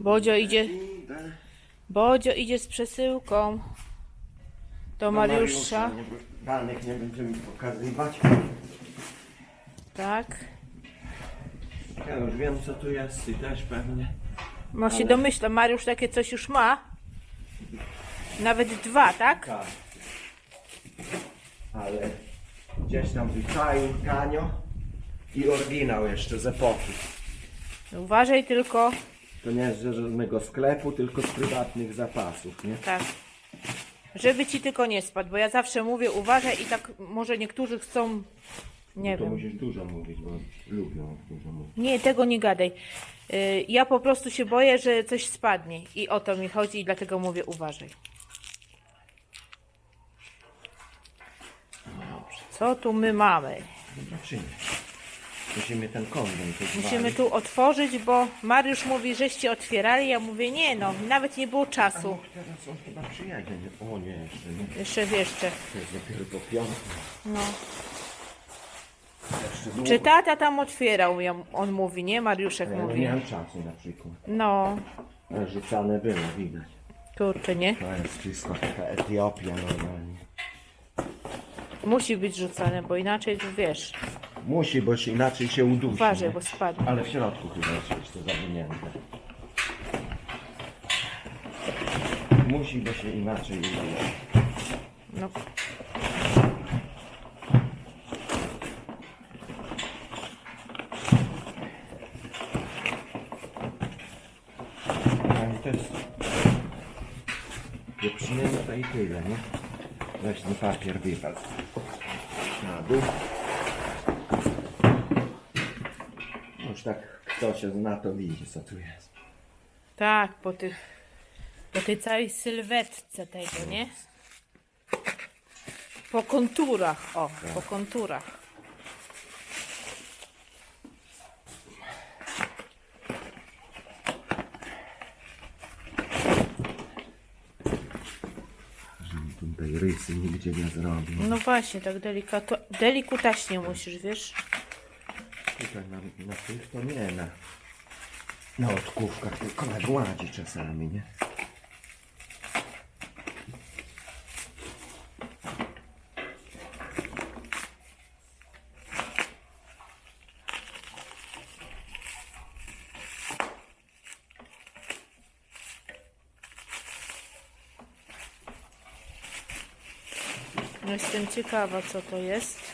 Bodzio idzie. Bodzio idzie z przesyłką do Mariusza. nie- Danych nie będziemy pokazywać. Tak. Ja już wiem co tu jest, ty też pewnie. No się Ale- domyślam, Mariusz takie coś już ma. Nawet dwa, tak? Tak. Ale gdzieś tam wyczaił tanio i oryginał jeszcze z epoki. Uważaj tylko, To nie jest z żadnego sklepu, tylko z prywatnych zapasów, nie? tak. Żeby ci tylko nie spadł, bo ja zawsze mówię uważaj i tak może niektórzy chcą, nie To wiem. musisz dużo mówić, bo lubią dużo mówić. Nie, tego nie gadaj. Y, Ja po prostu się boję, że coś spadnie i o to mi chodzi i dlatego mówię uważaj. Dobrze, co tu my mamy? Nie. Musimy ten kondom tu Musimy tu otworzyć, bo Mariusz mówi, żeście otwierali. Ja mówię, nie no, nawet nie było czasu. Teraz on chyba przyjedzie. Nie? O nie, jeszcze nie. Jeszcze jeszcze. To jest dopiero po piątku. No. Jeszcze długo. Czy tata tam otwierał? Ja- On mówi, nie? Mariuszek Ja nie mówi. miałem czasu na przykład. No, Ale Rzucane było, widać. kurczę, nie? To jest wszystko taka Etiopia normalnie. Musi być rzucane, bo inaczej wiesz. Musi, bo się inaczej się udusi. Uważaj, nie? bo spadnie. Ale w środku chyba jest jeszcze zawinięte. Musi, bo się inaczej udusi. No, to jest... Wyprzniemy to i tyle, nie? Weź ten papier wypad. Na dół. Już tak kto się zna to widzi co tu jest. tak, po tych, po tej całej sylwetce tego, nie? Po konturach, o, po konturach. Tutaj rysy nigdzie nie zrobił. No właśnie, tak delikato, delikutaśnie musisz, wiesz? Tutaj na, na tych to nie na, na odkówkach, tylko na gładzi czasami, nie? No Jestem ciekawa, co to jest.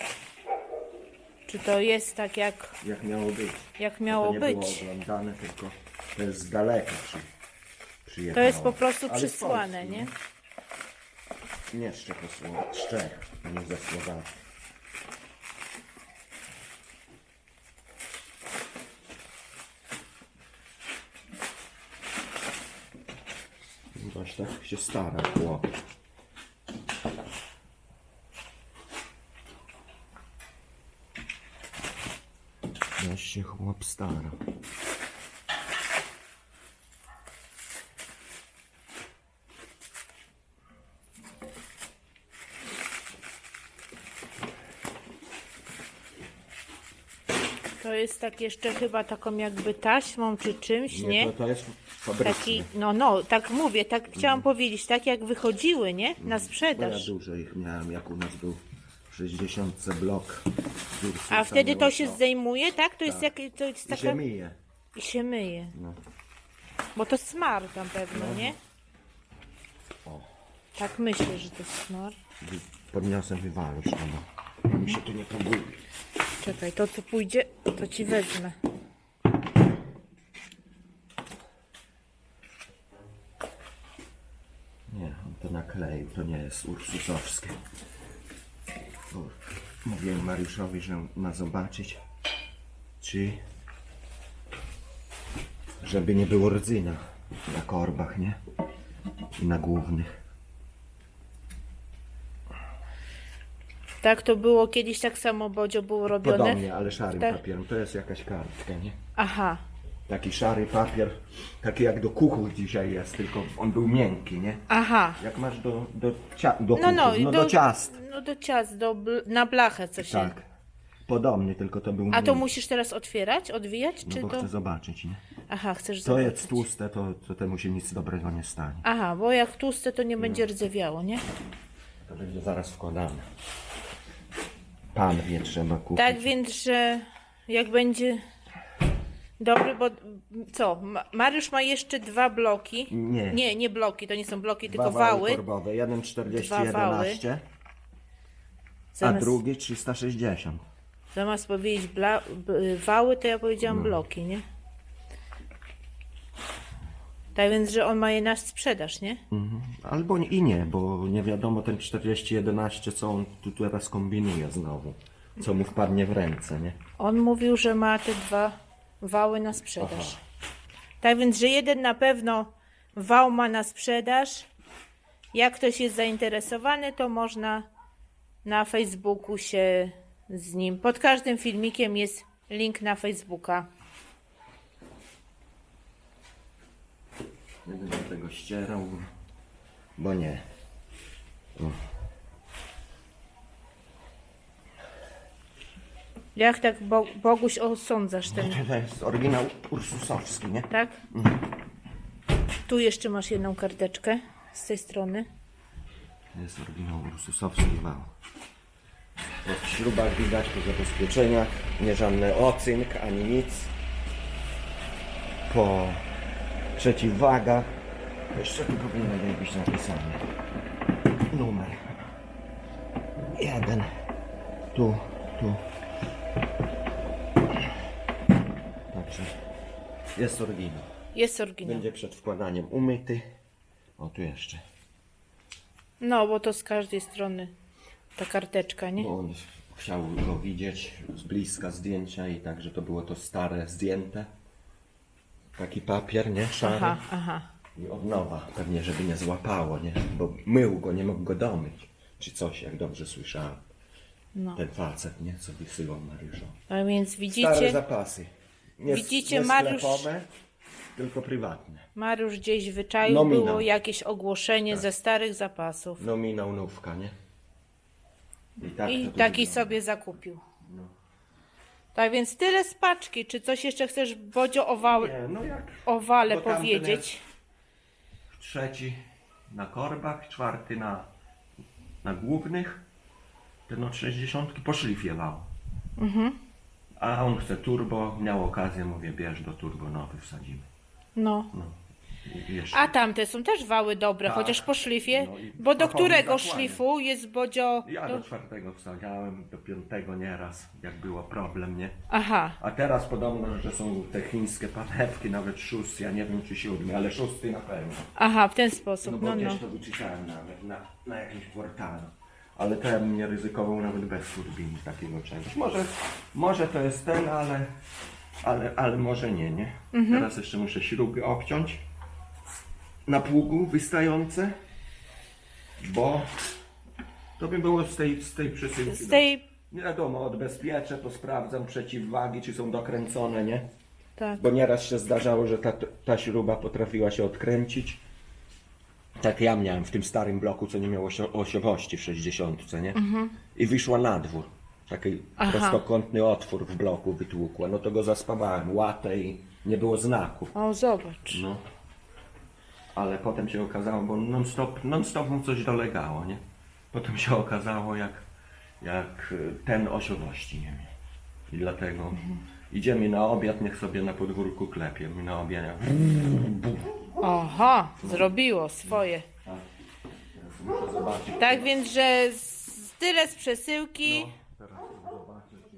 Czy to jest tak, jak, Jak miało być. jak to miało nie być? było oglądane, tylko to jest z daleka przy, To przyjechało. jest po prostu Ale z przysłane, Polski, nie? Nie z Czechosłowacji, z Czech, nie ze Słowacji. Właśnie tak się stara chłop. Właśnie się chłop stara. To jest tak jeszcze chyba taką jakby taśmą czy czymś, nie? to, to jest fabryczne. Taki, no, no, tak mówię, tak chciałam powiedzieć, tak jak wychodziły, nie? Na Bo ja sprzedaż. dużo ich miałem, jak u nas był w 60 blok. A wtedy to się zdejmuje, tak? To jest, jak, to jest I taka... się myje. I się myje. No. Bo to smar tam pewno, nie? O. Tak myślę, że to smar. Wy- Podniosę wywalisz, no. Mi się tu nie pogubi. Czekaj, to co pójdzie, to ci wezmę. Nie, on to nakleił, to nie jest ursusowskie. Bo mówiłem Mariuszowi, że ma zobaczyć, czy żeby nie było rdzyna na korbach, nie? I na głównych. Tak to było kiedyś, tak samo Bodzio było robione. Podobnie, ale szarym Tak. papierem. To jest jakaś kartka, nie? Aha, Taki szary papier, taki jak do kuchów dzisiaj jest, tylko on był miękki, nie? aha. Jak masz do, do, cia- do No, kuchów, no, no, do, ciast. No do ciast, do bl- na blachę coś. Tak. podobny, tylko to był A to musisz teraz otwierać, odwijać, No czy bo to... chcę zobaczyć, nie? Aha, chcesz To zobaczyć. jest tłuste, to, to temu się nic dobrego nie stanie. Aha, bo jak tłuste, to nie będzie rdzewiało, nie? To będzie zaraz wkładane. Pan wie, trzeba kupić. Tak więc, że jak będzie dobry, bo co? Ma- Mariusz ma jeszcze dwa bloki. Nie. Nie, nie bloki, to nie są bloki, Dwa tylko wały. torbowe. Jeden 40, Dwa wały. 11, a Zamiast, drugi 360. zamiast powiedzieć bla, b, wały, to ja powiedziałam No. bloki, nie? Tak więc, że on ma je na sprzedaż, nie? Mhm. Albo i nie, bo nie wiadomo ten 40-11, co on tu teraz kombinuje znowu. Co mu wpadnie w ręce, nie? On mówił, że ma te dwa wały na sprzedaż. Tak więc, że jeden na pewno wał ma na sprzedaż. Jak ktoś jest zainteresowany, to można na Facebooku się z nim. Pod każdym filmikiem jest link na Facebooka. Nie będę tego ścierał, bo nie. Jak tak Bo Boguś osądzasz ten, To jest oryginał ursusowski, nie? tak? Tu jeszcze masz jedną karteczkę z tej strony. To jest oryginał ursusowski wał. Po śrubach widać, po zabezpieczeniach, nie żadny ocynk ani nic. Po przeciwwagach. Jeszcze tu powinien być napisany numer. Jeden. Tu, tu. Jest oryginał. Jest oryginał. Będzie przed wkładaniem umyty. O, tu jeszcze. No, bo to z każdej strony ta karteczka, nie? Bo on chciał go widzieć z bliska zdjęcia i także to było to stare zdjęte. Taki papier, nie? Szary. Aha, aha. I od nowa, pewnie żeby nie złapało, nie? Bo mył go, nie mógł go domyć. Czy coś, jak dobrze słyszałem. No. Ten facet, nie? Co wysyłał Mariuszowi. A więc Stare widzicie, zapasy. Nie, Widzicie, nie Mariusz- sklepowe, tylko prywatne. Mariusz gdzieś wyczaił, Nominał. było jakieś ogłoszenie ze starych zapasów. Nominał nówka, nie? I, tak I to tu taki wygląda. sobie zakupił. Tak więc tyle z paczki. Czy coś jeszcze chcesz, Bodzio, o, Nie, no jak o wale Bo tamten powiedzieć? trzeci na korbach, czwarty na, na głównych, ten od 60 po szlifie wał. A on chce turbo, miał okazję, mówię, bierz do turbo nowy, wsadzimy. No. No. I- i jeszcze. A tamte są też wały dobre, Tak. chociaż po szlifie. No i bo do którego zakłania. szlifu jest Bodzio... Ja Do... czwartego wsadzałem, do piątego nieraz, jak było problem, nie? Aha, A teraz podobno, że są te chińskie panewki, nawet szósty, ja nie wiem czy siódmy, ale szósty na pewno. aha, w ten No sposób. bo No, no. to wyczytałem nawet na, na jakimś portalu. Ale to ja bym nie ryzykował nawet bez turbiny takiego czegoś. Może, może to jest ten, ale, ale, ale może nie, nie? Mhm. Teraz jeszcze muszę śruby obciąć na pługu wystające, bo to by było z tej, z tej przesyłki. Z tej... Nie wiadomo, odbezpieczę, to sprawdzam przeciwwagi, czy są dokręcone, nie? Tak. Bo nieraz się zdarzało, że ta, ta śruba potrafiła się odkręcić. Tak ja miałem w tym starym bloku, co nie miało osio- osiowości w 60, nie? I wyszła na dwór. Taki Mhm. Aha. prostokątny otwór w bloku wytłukła. No to go zaspawałem, łatę i nie było znaku. O, zobacz. No. Ale potem się okazało, bo non stop, non stop mu coś dolegało, nie? Potem się okazało, jak, jak y, ten osiowości nie miał. I dlatego idziemy na obiad, niech sobie na podwórku klepie. My na obiad. Aha, zrobiło swoje. Teraz muszę zobaczyć. Tak więc, że z, tyle z przesyłki. Teraz muszę zobaczyć, czy,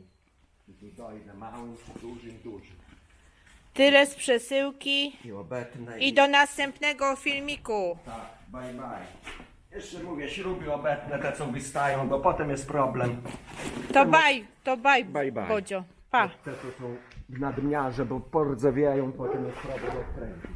czy tu dojdę małym, czy dużym, dużym. Tyle z przesyłki. I obetnę. I do następnego filmiku. Tak, bye bye. Jeszcze mówię, śruby obetnę, te co wystają, bo potem jest problem. To baj, to baj, Bye, bye. Bodzio. Pa. Te to są w nadmiarze, bo pordzewieją, potem jest problem odkręcić.